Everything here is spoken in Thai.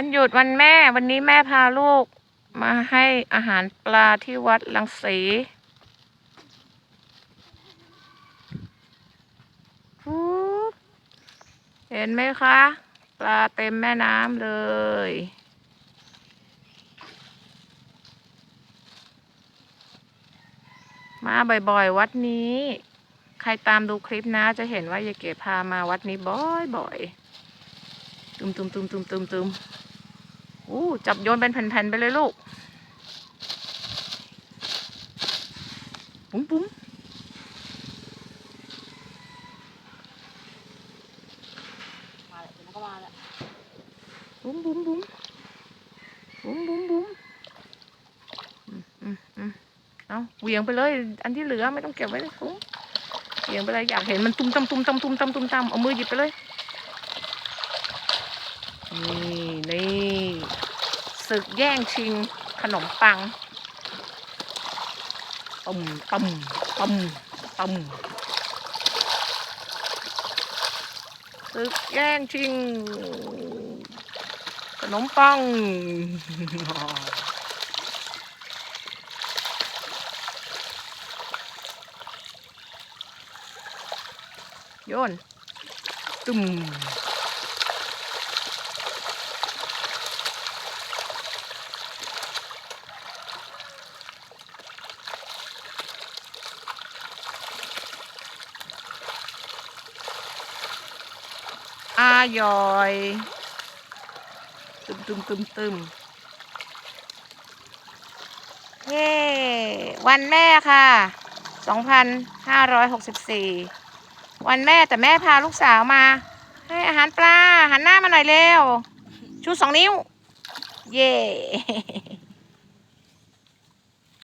วันหยุดวันแม่ วันนี้แม่พาลูก มาให้อาหารปลาที่วัดลังสีเห็นไหมคะ ปลาเต็มแม่น้ำเลย มาบ่อยๆ วัดนี้ ใครตามดูคลิปนะ จะเห็นว่ายายเก๋พามาวัดนี้บ่อยๆ ตุมตุมตุมตุมตุมตุม อู้จับโยนเป็นแผ่นๆไปเลยลูก ปุ้มปุ้มมาแล้วเดี๋ยวมันก็มาแล้วปุ้มปุ้มปุ้มปุ้มปุ้มปุ้มอืมอืมอืมเอาเหวี่ยงไปเลย อันที่เหลือไม่ต้องเก็บไว้เลยปุ้มเหวี่ยงไปเลยอยากเห็นมันตุ้มตำตุ้มตำตุ้มตำตุ้มตำเอามือหยิบไปเลย นี่นี่ ศึกแย่งชิงขนมปังปุ่มปุ่มปุ่มปุ่มศึกแย่งชิง ขนมปังโยนตุ่ม อายอย ตึมตึมตึมตึมเย้วันแม่ค่ะ 2,564 วันแม่แต่แม่พาลูกสาวมา ให้อาหารปลาหันหน้ามาหน่อยเร็ว ชูสองนิ้ว เย้